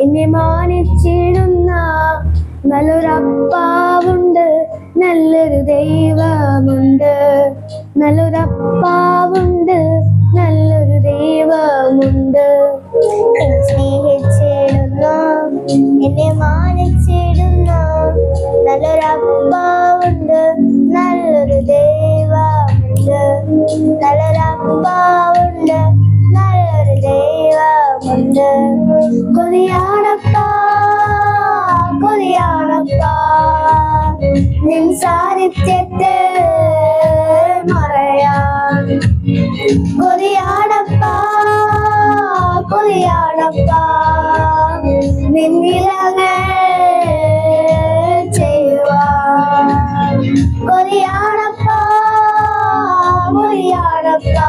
എന്നെ മാനിച്ചിടുന്ന നല്ലൊരപ്പാവുണ്ട് നല്ലൊരു ദൈവമുണ്ട്. നല്ലൊരപ്പാവുണ്ട് സാന്നിധ്യത്തെ മറയാൻ കൊതിയാണപ്പാ കൊതിയാണപ്പാ. നിന്നിലങ്ങ ചെയ്യുവാൻ കൊതിയാണപ്പാ കൊതിയാണപ്പാ.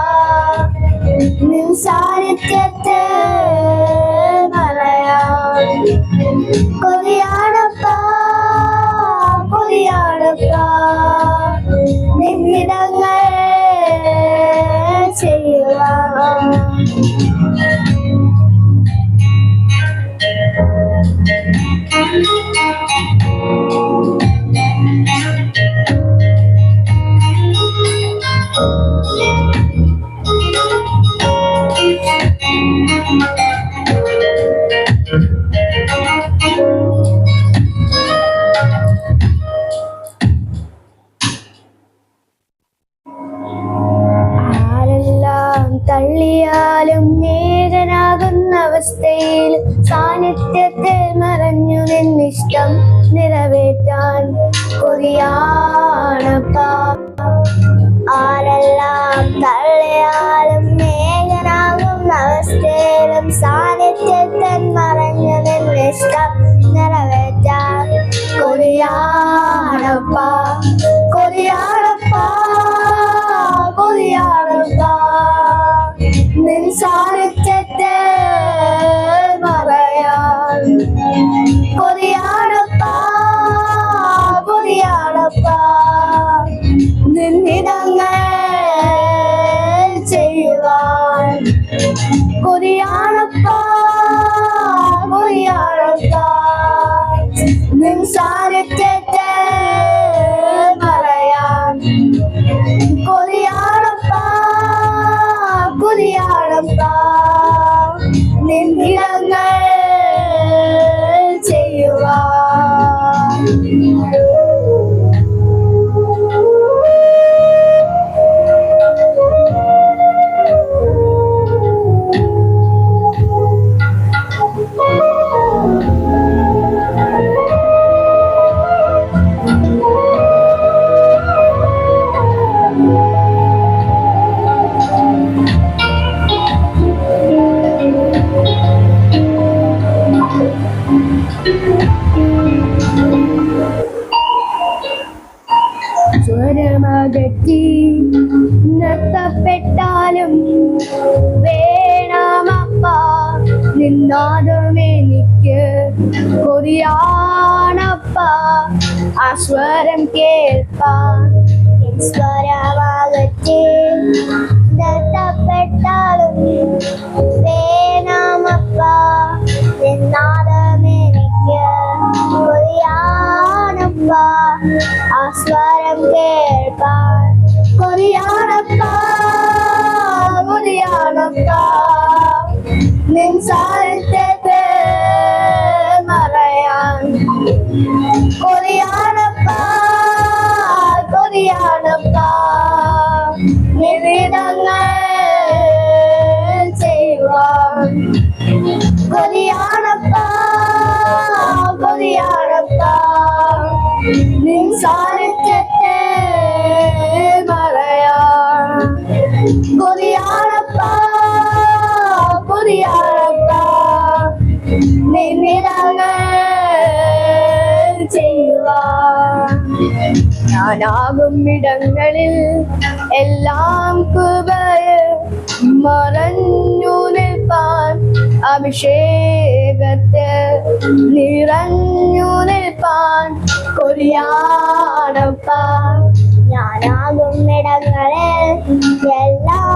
നിൻ സാന്നിധ്യത്തെ മറയാൻ തള്ളിയാലും നേരനാകുന്ന അവസ്ഥയിൽ സാന്നിധ്യത്തിൽ മറഞ്ഞു നിന്നിഷ്ടം നിറവേറ്റാൻ കൊതിയാണപ്പാ ആരെല്ലാം നിൻ സാന്നിധ്യത്തെ മറയാൻ കൊതിയാണപ്പാ കൊതിയാണപ്പാ നിന്നിടങ്ങൾ സ്വരമകറ്റി നിർത്തപ്പെട്ടാലും വേണമപ്പ. നിന്നാദമെനിക്ക് കൊതിയാണപ്പ. ആ സ്വരം കേൾപ്പാൻ സ്വരമകറ്റി നിർത്തപ്പെട്ടാലും ആ സ്വരം കേൾപ്പാൻ കൊതിയാണപ്പ കൊതിയാണപ്പ നിൻ സാന്നിധ്യത്തെ മറയാൻ കൊതിയാണപ്പ കൊതിയാണപ്പ നിവിധങ്ങൾ ചെയ്യുവാൻ കൊതിയാണപ്പ നിന്നിടങ്ങൾ ചെയ്യുവാൻ ഞാനാകും ഇടങ്ങളിൽ എല്ലാം കുബയ മറഞ്ഞു നിൽപ്പാൻ അഭിഷേകത്തെ നിറഞ്ഞു നിൽപ്പാൻ കൊറിയാണപ്പാൻ ഞാനാകും ഇടങ്ങളിൽ എല്ലാം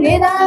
Vida.